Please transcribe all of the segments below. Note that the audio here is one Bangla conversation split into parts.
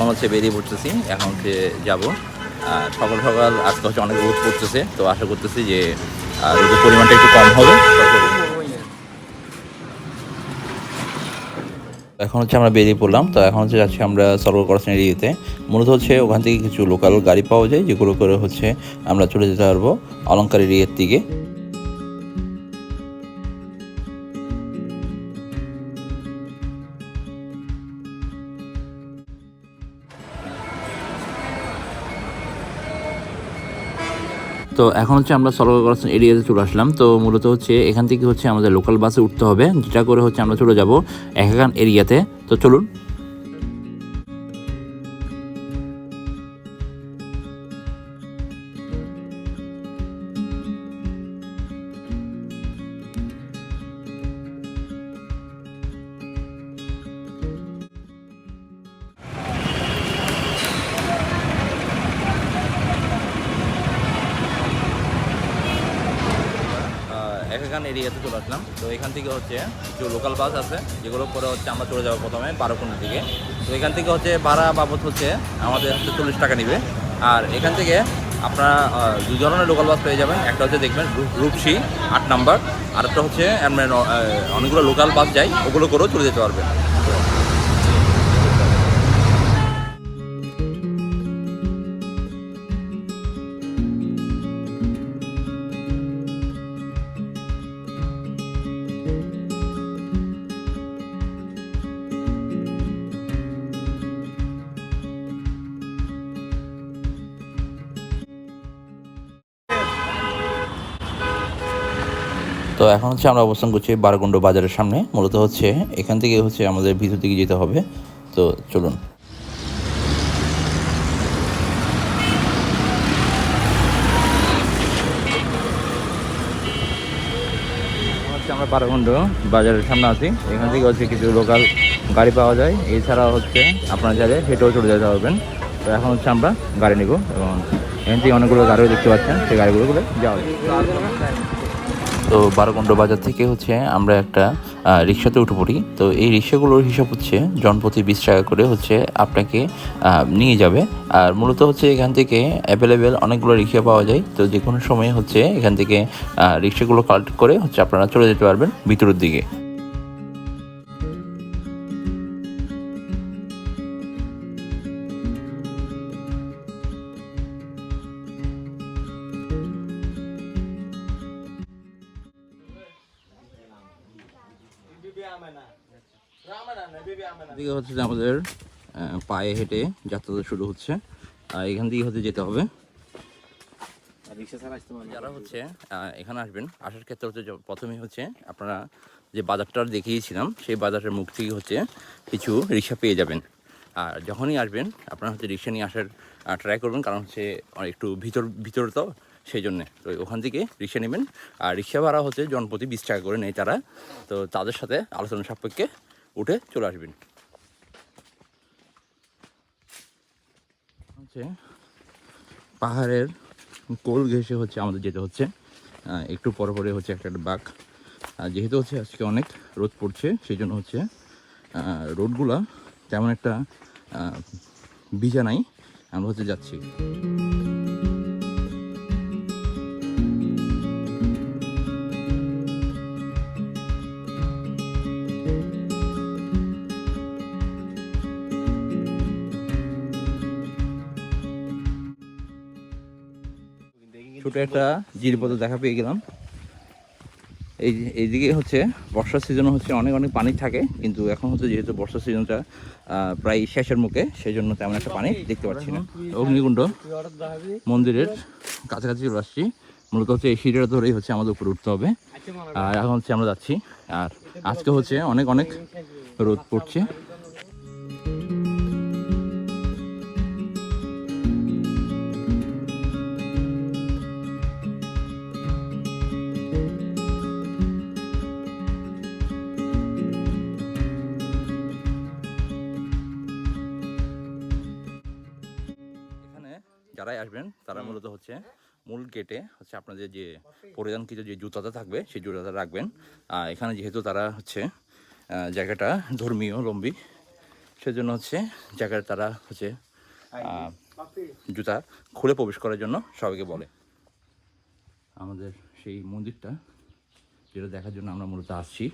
এখন হচ্ছে বেরিয়ে পড়তেছি, এখন হচ্ছে যাব। সকাল সকাল আজকে হচ্ছে অনেক রোদ পড়তেছে, তো আশা করতেছি যে রোদের পরিমাণটা একটু কম হবে। এখন হচ্ছে আমরা বেরিয়ে পড়লাম, তো এখন হচ্ছে যাচ্ছি আমরা সরকার করসন এরিয়াতে মূলত হচ্ছে ওখান থেকে কিছু লোকাল গাড়ি পাওয়া যায়, যেগুলো করে হচ্ছে আমরা চলে যেতে পারব অলঙ্কার এরিয়ার দিকে। তো এখন হচ্ছে আমরা করসন এরিয়াতে চলে আসলাম। তো মূলত হচ্ছে এখান থেকে হচ্ছে আমাদের লোকাল বাসে উঠতে হবে। যেটা করে হচ্ছে আমরা চলে যাব একাকান এরিয়াতে। তো চলুন। চলে আসলাম। তো এখান থেকে হচ্ছে কিছু লোকাল বাস আছে, যেগুলো পরে হচ্ছে আমরা চলে যাব প্রথমে বারোকুন্ডের দিকে। তো এখান থেকে হচ্ছে ভাড়া বাবদ হচ্ছে আমাদের হচ্ছে চল্লিশ টাকা নেবে। আর এখান থেকে আপনারা দু ধরনের লোকাল বাস পেয়ে যাবেন। একটা হচ্ছে দেখবেন রূপসি, আট নাম্বার আর একটা হচ্ছে অনেকগুলো লোকাল বাস যায় ওগুলো করেও চলে যেতে পারবেন। তো এখন হচ্ছে আমরা অবস্থান করছি বারগুন্ড বাজারের সামনে। মূলত হচ্ছে এখান থেকে হচ্ছে আমাদের ভিতর দিকে যেতে হবে। তো চলুন। আমরা বারগুন্ড বাজারের সামনে আছি। এখান থেকে হচ্ছে কিছু লোকাল গাড়ি পাওয়া যায়। এছাড়া হচ্ছে আপনার চাইলে হেঁটেও চলে যেতে পারবেন। তো এখন হচ্ছে আমরা গাড়ি নিব এবং এখান থেকে অনেকগুলো গাড়িও দেখতে পাচ্ছেন। সেই গাড়িগুলো যাওয়া যায় তো বারোকণ্ড বাজার থেকে হচ্ছে আমরা একটা রিক্সাতে উঠে পড়ি। তো এই রিক্সাগুলোর হিসাব হচ্ছে জনপ্রতি বিশ টাকা করে হচ্ছে আপনাকে নিয়ে যাবে। আর মূলত হচ্ছে এখান থেকে অ্যাভেলেবেল অনেকগুলো রিক্সা পাওয়া যায়। তো যে কোনো সময় হচ্ছে এখান থেকে রিক্সাগুলো কালেক্ট করে হচ্ছে আপনারা চলে যেতে পারবেন ভিতরের দিকে। দিকে হচ্ছে যে আমাদের পায়ে হেঁটে যাত্রা শুরু হচ্ছে। আর এখান থেকে হচ্ছে যেতে হবে। যারা হচ্ছে এখানে আসবেন, আসার ক্ষেত্রে হচ্ছে প্রথমেই হচ্ছে আপনারা যে বাজারটা দেখিয়েছিলাম, সেই বাজারের মুখ থেকে হচ্ছে কিছু রিক্সা পেয়ে যাবেন। আর যখনই আসবেন, আপনারা হচ্ছে রিক্সা নিয়ে আসার ট্রাই করবেন, কারণ হচ্ছে একটু ভিতর ভিতর তো সেই জন্যে তো ওখান থেকে রিক্সা নেবেন। আর রিক্সা ভাড়া হচ্ছে জনপ্রতি বিশ টাকা করে নেয় তারা। তো তাদের সাথে আলোচনা সাপেক্ষে উঠে চলে আসবেন। হচ্ছে পাহাড়ের কোল ঘেসে হচ্ছে আমাদের যেতে হচ্ছে। একটু পরে পরে হচ্ছে একটা বাঘ। যেহেতু হচ্ছে আজকে অনেক রোদ পড়ছে সেই জন্য হচ্ছে রোডগুলা তেমন একটা ভিজা নাই। আমরা হচ্ছে যাচ্ছি। ছোট একটা জিরিপথ দেখা পেয়ে গেলাম। এই এইদিকে হচ্ছে বর্ষার সিজনে হচ্ছে অনেক অনেক পানি থাকে, কিন্তু এখন হচ্ছে যেহেতু বর্ষার সিজনটা প্রায় শেষের মুখে সেই জন্য তেমন একটা পানি দেখতে পাচ্ছি না। অগ্নিকুণ্ড মন্দিরের কাছাকাছি চলে আসছি। মূলত হচ্ছে এই সিঁড়িটা ধরেই হচ্ছে আমাদের উপরে উঠতে হবে। আর এখন হচ্ছে আমরা যাচ্ছি, আর আজকে হচ্ছে অনেক অনেক রোদ পড়ছে। হচ্ছে। মূল গেটে হচ্ছে আপনাদের যে পরিধানকৃত যে জুতাটা থাকবে, সেই জুতাটা রাখবেন। আর এখানে যেহেতু তারা হচ্ছে জায়গাটা ধর্মীয়, লম্বি, সেজন্য হচ্ছে জায়গাটা তারা হচ্ছে জুতা খুলে প্রবেশ করার জন্য সবাইকে বলে। আমাদের সেই মন্দিরটা, যেটা দেখার জন্য আমরা মূলত আসছি।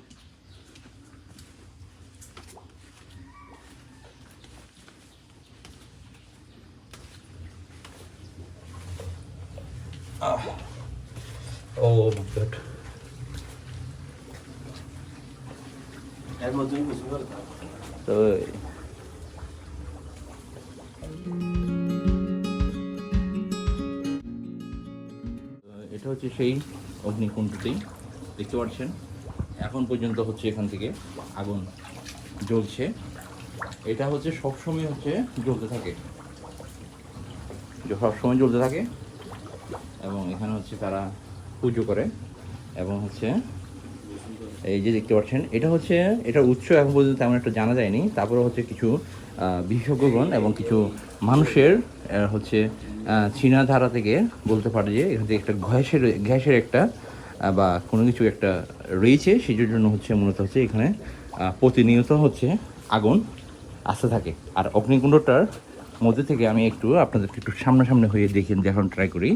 কিছু করতে তো তো এটা হচ্ছে সেই অগ্নিকুণ্ডটি, দেখতে পাচ্ছেন? এখন পর্যন্ত হচ্ছে এখান থেকে আগুন জ্বলছে। এটা হচ্ছে সবসময় হচ্ছে জ্বলতে থাকে। সবসময় জ্বলতে থাকে। এবং এখানে হচ্ছে তারা পুজো করে এবং হচ্ছে এই যে দেখতে পাচ্ছেন, এটা হচ্ছে এটার উৎস এখন পর্যন্ত তেমন একটা জানা যায়নি। তারপরে হচ্ছে কিছু বিশেষজ্ঞগণ এবং কিছু মানুষের হচ্ছে চীনা ধারা থেকে বলতে পারে যে এখান থেকে একটা গ্যাসের গ্যাসের একটা বা কোনো কিছু একটা রয়েছে সেটার জন্য হচ্ছে মূলত হচ্ছে এখানে প্রতিনিয়ত হচ্ছে আগুন আসতে থাকে। আর অগ্নিকুণ্ডটার মধ্যে থেকে আমি একটু আপনাদেরকে একটু সামনাসামনি হয়ে দেখে দেখানোর ট্রাই করি।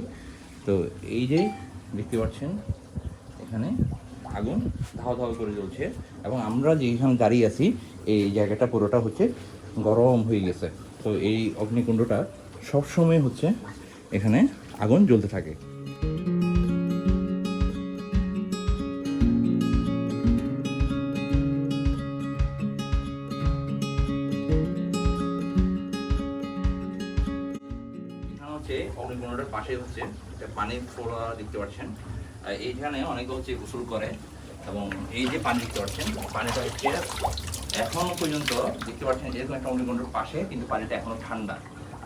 তো এই যে দেখতে পাচ্ছেন? এখানে আগুন ধাও ধাও করে চলছে এবং আমরা যেখানে দাঁড়িয়ে আছি, এই জায়গাটা পুরোটা হচ্ছে গরম হয়ে গেছে। তো এই অগ্নিকুণ্ডটা সবসময় হচ্ছে এখানে আগুন জ্বলতে থাকে। পানির ফোড়া দেখতে পাচ্ছেন। এইখানে অনেকে হচ্ছে গোসল করে এবং এই যে পানি দেখতে পাচ্ছেন, পানিটা হচ্ছে এখনও পর্যন্ত দেখতে পাচ্ছেন যেহেতু একটা অগ্নিকুণ্ডের পাশে, কিন্তু পানিটা এখনও ঠান্ডা।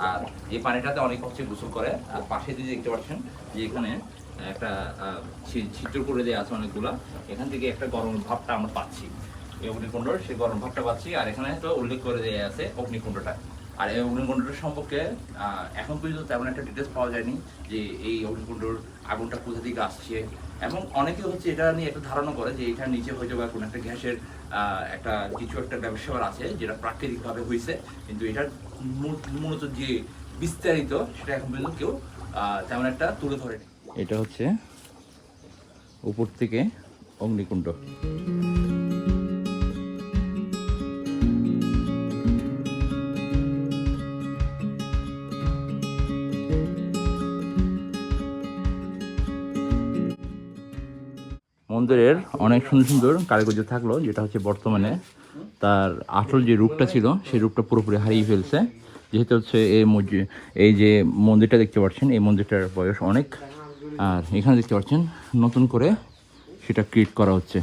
আর এই পানিটাতে অনেক হচ্ছে গোসল করে। আর পাশে দিয়ে দেখতে পাচ্ছেন যে এখানে একটা ছিদ্র করে দেওয়া আছে অনেকগুলা, এখান থেকে একটা গরম ভাবটা আমরা পাচ্ছি। এই অগ্নিকুণ্ডর, সেই গরম ভাবটা পাচ্ছি। আর এখানে তো উল্লেখ করে দেওয়া আছে অগ্নিকুণ্ডটা। আর এই অগ্নিকুণ্ডটার সম্পর্কে এখন পর্যন্ত তেমন একটা ডিটেলস পাওয়া যায়নি যে এই অগ্নিকুণ্ডর আগুনটা কোথা থেকে আসছে। এবং অনেকে হচ্ছে এটা নিয়ে একটা ধারণা করে যে এটার নিচে হয়তো বা কোনো একটা গ্যাসের একটা কিছু একটা ব্যবসার আছে যেটা প্রাকৃতিকভাবে হয়েছে কিন্তু এটার মূল- মূলত যে বিস্তারিত সেটা এখন পর্যন্ত কেউ তেমন একটা তুলে ধরেনি। এটা হচ্ছে উপর থেকে অগ্নিকুণ্ড। মন্দিরের অনেক সুন্দর সুন্দর কারিগর্য থাকল, যেটা হচ্ছে বর্তমানে তার আসল যে রূপটা ছিল, সেই রূপটা পুরোপুরি হারিয়ে ফেলছে। যেহেতু হচ্ছে এই মসজিদ, এই যে মন্দিরটা দেখতে পাচ্ছেন, এই মন্দিরটার বয়স অনেক। আর এখানে দেখতে পাচ্ছেন, নতুন করে সেটা ক্রিয়েট করা হচ্ছে।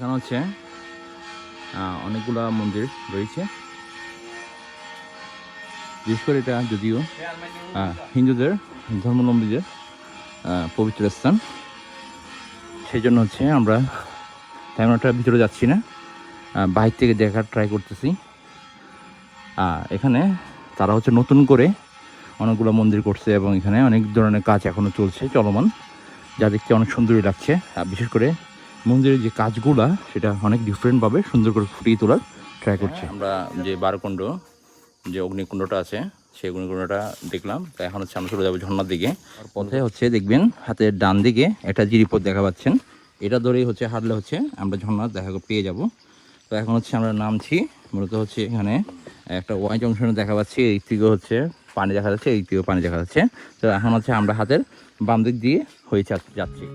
এখানে হচ্ছে অনেকগুলা মন্দির রয়েছে। বিশেষ করে এটা যদিও হিন্দুদের ধর্মাবলম্বীদের আহ, পবিত্র স্থান। সেই জন্য হচ্ছে আমরা তেমন একটা ভিতরে যাচ্ছি না। বাইরে থেকে দেখার ট্রাই করতেছি। এখানে তারা হচ্ছে নতুন করে অনেকগুলো মন্দির করছে এবং এখানে অনেক ধরনের কাজ এখনও চলছে চলমান। যা দেখতে অনেক সুন্দরই লাগছে। বিশেষ করে মন্দিরের যে কাজগুলা সেটা অনেক ডিফারেন্টভাবে সুন্দর করে ফুটিয়ে তোলার ট্রাই করছে। আমরা যে বারকুণ্ড যে অগ্নিকুণ্ডটা আছে সেই অগ্নিকুণ্ডটা দেখলাম। তো এখন হচ্ছে আমরা চলে যাব ঝর্ণার দিকে। পথে হচ্ছে দেখবেন হাতের ডান দিকে একটা জিরিপথ দেখা পাচ্ছেন। এটা ধরেই হচ্ছে হাঁটলে হচ্ছে আমরা ঝর্ণা দেখা পেয়ে যাব। তো এখন হচ্ছে আমরা নামছি মূলত হচ্ছে এখানে একটা ওয়াই জংশনে দেখা পাচ্ছি এই দিকে হচ্ছে পানি দেখা যাচ্ছে এই দিকেও পানি দেখা যাচ্ছে। তো এখন হচ্ছে আমরা হাতের বাম দিক দিয়ে হয়ে যাচ্ছি।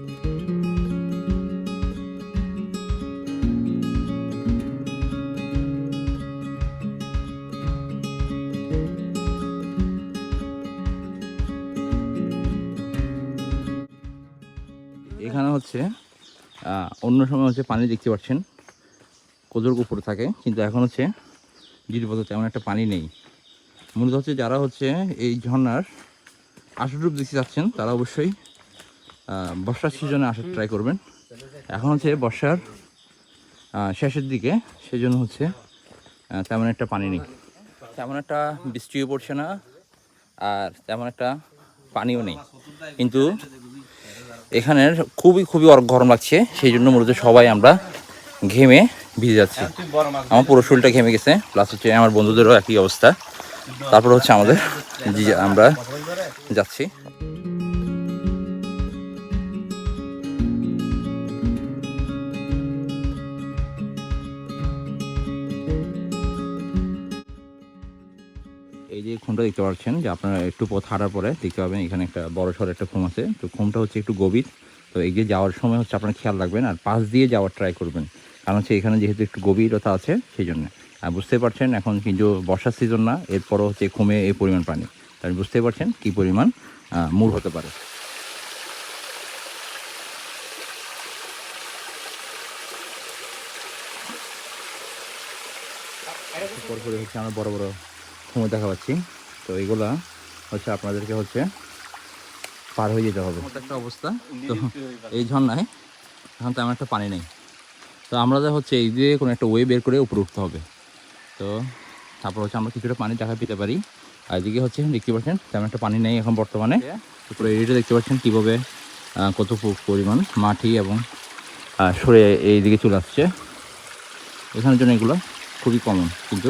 হচ্ছে অন্য সময় হচ্ছে পানি দেখতে পাচ্ছেন, কদর উপরে থাকে, কিন্তু এখন হচ্ছে জিরিপথ তেমন একটা পানি নেই। মূলত হচ্ছে যারা হচ্ছে এই ঝর্ণার আশুরূপ দেখতে যাচ্ছেন তারা অবশ্যই বর্ষার সিজনে আসার ট্রাই করবেন। এখন হচ্ছে বর্ষার শেষের দিকে সেই জন্য হচ্ছে তেমন একটা পানি নেই। তেমন একটা বৃষ্টিও পড়ছে না, আর তেমন একটা পানিও নেই। কিন্তু এখানের খুবই খুবই গরম লাগছে সেই জন্য মূলত সবাই আমরা ঘেমে ভিজে যাচ্ছি। আমার পুরো শরীরটা ঘেমে গেছে প্লাস হচ্ছে আমার বন্ধুদেরও একই অবস্থা। তারপর হচ্ছে আমাদের জি- আমরা যাচ্ছি। এই যে খুমটা দেখতে পাচ্ছেন যে আপনারা একটু পথ হারার পরে দেখতে পাবেন এখানে একটা বড় সড় একটা খুম আছে। তো খুমটা হচ্ছে একটু গভীর। তো এগিয়ে যাওয়ার সময় হচ্ছে আপনারা খেয়াল রাখবেন আর পাশ দিয়ে যাওয়ার ট্রাই করবেন। কারণ হচ্ছে এখানে যেহেতু একটু গভীরতা আছে সেই জন্য আর বুঝতে পারছেন এখন কিন্তু বর্ষার সিজন না এরপরও হচ্ছে খুমে এই পরিমাণ পানি। তাই বুঝতে পারছেন কি পরিমাণ মূল হতে পারে। পরপরে হচ্ছে আমরা বড় বড় কুমো দেখা পাচ্ছি তো এগুলা হচ্ছে আপনাদেরকে হচ্ছে পার হয়ে যেতে হবে। একটা অবস্থা। তো এই ঝর্ণায় এখন তেমন একটা পানি নেই। তো আমরা যা হচ্ছে এই দিয়ে কোনো একটা ওয়ে বের করে উপরে উঠতে হবে। তো তারপর হচ্ছে আমরা কিছুটা পানি দেখা পেতে পারি। আর এদিকে হচ্ছে দেখতে পাচ্ছেন তেমন একটা পানি নেই এখন বর্তমানে। উপরে এরিয়াটা দেখতে পাচ্ছেন কীভাবে কত পরিমাণ মাটি এবং সরে এই দিকে চলে আসছে। এখানের জন্য এগুলো খুবই কমন কিন্তু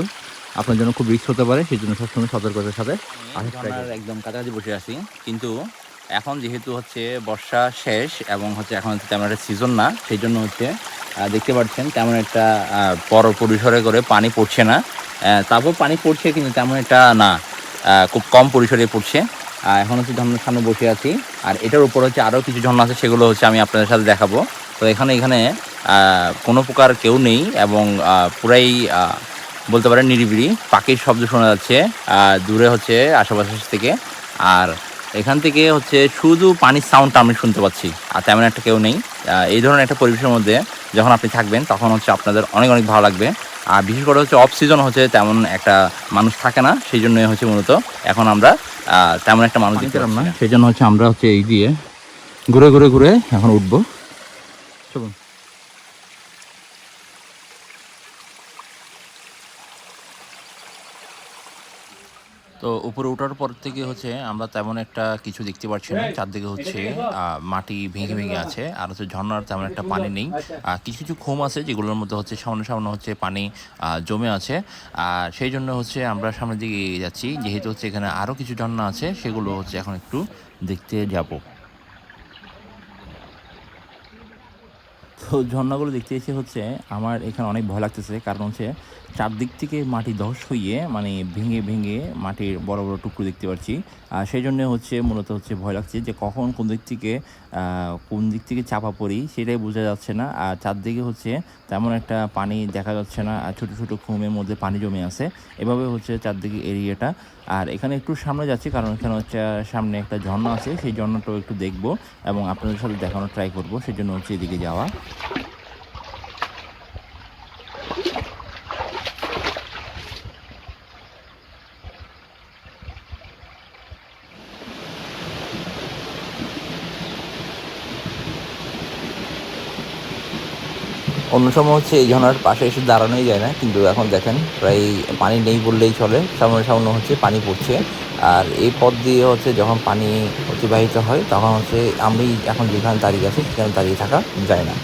আপনার জন্য খুব রিস্ক হতে পারে সেই জন্য সবসময় সতর্কতার সাথে একদম কাছাকাছি বসে আছি কিন্তু এখন যেহেতু হচ্ছে বর্ষা শেষ এবং হচ্ছে এখন হচ্ছে তেমন একটা সিজন না সেই জন্য হচ্ছে দেখতে পাচ্ছেন তেমন একটা বড় পরিসরে করে পানি পড়ছে না। তারপর পানি পড়ছে কিন্তু তেমন একটা না খুব কম পরিসরে পড়ছে। এখন হচ্ছে ঝর্ণার সামনে বসে আছি আর এটার উপর হচ্ছে আরও কিছু ঝর্ণা আছে সেগুলো হচ্ছে আমি আপনাদের সাথে দেখাবো। তো এখানে এখানে কোনো প্রকার কেউ নেই এবং পুরাই বলতে পারেন নিরিবিড়ি পাখির শব্দ শোনা যাচ্ছে আর দূরে হচ্ছে আশেপাশে থেকে। আর এখান থেকে হচ্ছে শুধু পানির সাউন্ডটা আমি শুনতে পাচ্ছি আর তেমন একটা কেউ নেই। এই ধরনের একটা পরিবেশের মধ্যে যখন আপনি থাকবেন তখন হচ্ছে আপনাদের অনেক অনেক ভালো লাগবে। আর বিশেষ করে হচ্ছে অফ সিজন হচ্ছে তেমন একটা মানুষ থাকে না সেই জন্যই হচ্ছে মূলত এখন আমরা তেমন একটা মানুষ দেখতে পারলাম না। সেই জন্য হচ্ছে আমরা হচ্ছে এই দিয়ে ঘুরে ঘুরে ঘুরে এখন উঠবো চলুন তো উপরে ওঠার পর থেকে হচ্ছে আমরা তেমন একটা কিছু দেখতে পাচ্ছি না। চারদিকে হচ্ছে মাটি ভেঙে ভেঙে আছে। আর হচ্ছে ঝর্ণার তেমন একটা পানি নেই। কিছু কিছু খোম আছে যেগুলোর মধ্যে হচ্ছে সামনে সামনে হচ্ছে পানি জমে আছে। আর সেই জন্য হচ্ছে আমরা সামনের দিকে যাচ্ছি। যেহেতু হচ্ছে এখানে আরও কিছু ঝর্ণা আছে, সেগুলো হচ্ছে এখন একটু দেখতে যাব। তো ঝর্ণাগুলো দেখতে এসে হচ্ছে আমার এখানে অনেক ভয় লাগতেছে। কারণ হচ্ছে চারদিক থেকে মাটি ধস হইয়ে মানে ভেঙে ভেঙে মাটির বড় বড় টুকরো দেখতে পাচ্ছি। আর সেই জন্য হচ্ছে মূলত হচ্ছে ভয় লাগছে যে কখন কোন দিক থেকে কোন দিক থেকে চাপা পড়ি সেটাই বোঝা যাচ্ছে না। আর চারদিকে হচ্ছে তেমন একটা পানি দেখা যাচ্ছে না। আর ছোটো ছোটো খুমের মধ্যে পানি জমে আছে। এভাবে হচ্ছে চারদিকে এরিয়াটা। আর এখানে একটু সামনে যাচ্ছি, কারণ এখানে হচ্ছে সামনে একটা ঝর্ণা আছে। সেই ঝর্ণাটাও একটু দেখব এবং আপনাদের সাথে দেখানোর ট্রাই করব। সেই জন্য হচ্ছে এদিকে যাওয়া। অন্য সময় হচ্ছে এই ঝর্ণার পাশে এসে দাঁড়ানোই যায় না, কিন্তু এখন দেখেন প্রায় পানি নেই বললেই চলে। সামনে সামনে হচ্ছে পানি পড়ছে। আর এই পথ দিয়ে হচ্ছে যখন পানি অতিবাহিত হয়, তখন হচ্ছে আমি এখন যেখানে দাঁড়িয়ে আছি, সেখানে দাঁড়িয়ে থাকা যায় না।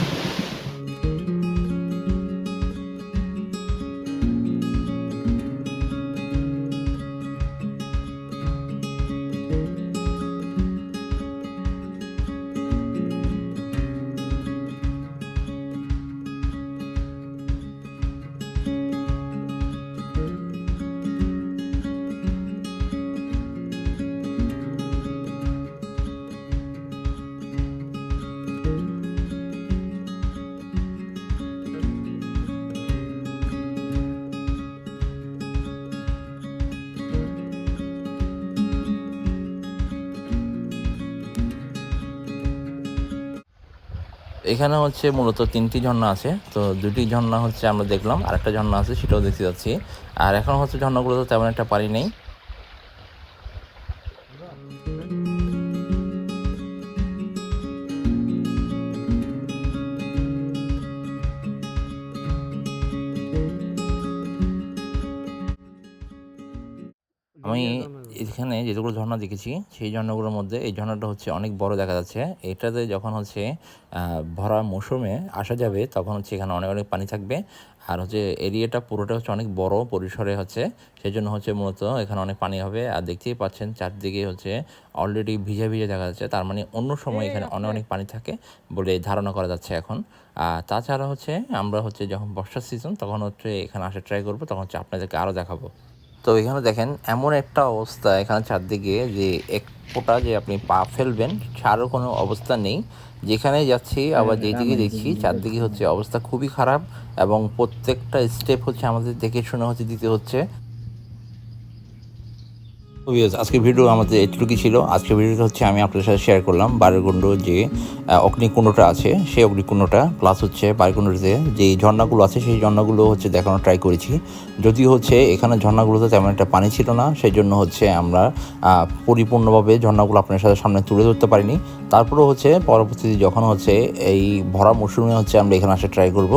এখানে হচ্ছে মূলত তিনটি ঝর্ণা আছে। তো দুটি ঝর্ণা হচ্ছে আমরা দেখলাম আর একটা ঝর্ণা আছে, সেটাও দেখতে যাচ্ছি। আর এখন হচ্ছে ঝর্ণাগুলোতে তেমন একটা পারি নেই। যেগুলো ঝর্ণা দেখেছি, সেই ঝর্ণাগুলোর মধ্যে এই ঝর্ণাটা হচ্ছে অনেক বড় দেখা যাচ্ছে। এটাতে যখন হচ্ছে ভরা মৌসুমে আসা যাবে, তখন হচ্ছে এখানে অনেক অনেক পানি থাকবে। আর হচ্ছে এরিয়াটা পুরোটা হচ্ছে অনেক বড় পরিসরে হচ্ছে সেই জন্য হচ্ছে মূলত এখানে অনেক পানি হবে। আর দেখতেই পাচ্ছেন চারদিকে হচ্ছে অলরেডি ভিজে ভিজে দেখা যাচ্ছে। তার মানে অন্য সময় এখানে অনেক অনেক পানি থাকে বলে ধারণা করা যাচ্ছে এখন। আর তাছাড়া হচ্ছে আমরা হচ্ছে যখন বর্ষার সিজন তখন হচ্ছে এখানে আসা ট্রাই করব, তখন হচ্ছে আপনাদেরকে আরও দেখাবো। তো এখানে দেখেন এমন একটা অবস্থা এখানে চারদিকে যে এক ফোটা যে আপনি পা ফেলবেন ছাড়ও কোনো অবস্থা নেই। যেখানে যাচ্ছি আবার যেদিকে দেখছি চারদিকে হচ্ছে অবস্থা খুবই খারাপ এবং প্রত্যেকটা স্টেপ হচ্ছে আমাদের দেখে শুনে হচ্ছে দিতে হচ্ছে। আজকে ভিডিও আমাদের এটুকুই ছিল। আজকে ভিডিওটা হচ্ছে আমি আপনাদের সাথে শেয়ার করলাম বারেরকুণ্ড যে অগ্নিকুণ্ডটা আছে, সেই অগ্নিকুণ্ডটা প্লাস হচ্ছে বারেরকুণ্ডতে যে ঝর্ণাগুলো আছে, সেই ঝর্ণাগুলো হচ্ছে দেখানোর ট্রাই করেছি। যদিও হচ্ছে এখানে ঝর্ণাগুলোতে তেমন একটা পানি ছিল না, সেই জন্য হচ্ছে আমরা পরিপূর্ণভাবে ঝর্ণাগুলো আপনার সাথে সামনে তুলে ধরতে পারিনি। তারপরেও হচ্ছে পরবর্তীতে যখন হচ্ছে এই ভরা মৌসুমে হচ্ছে আমরা এখানে আসে ট্রাই করব,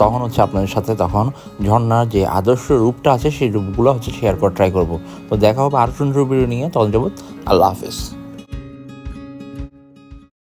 তখন হচ্ছে আপনাদের সাথে তখন ঝর্ণার যে আদর্শ রূপটা আছে, সেই রূপগুলো হচ্ছে শেয়ার করার ট্রাই করব। তো দেখা হবে আরও ভিডিও নিয়ে তখন যাবত আল্লাহ হাফেজ।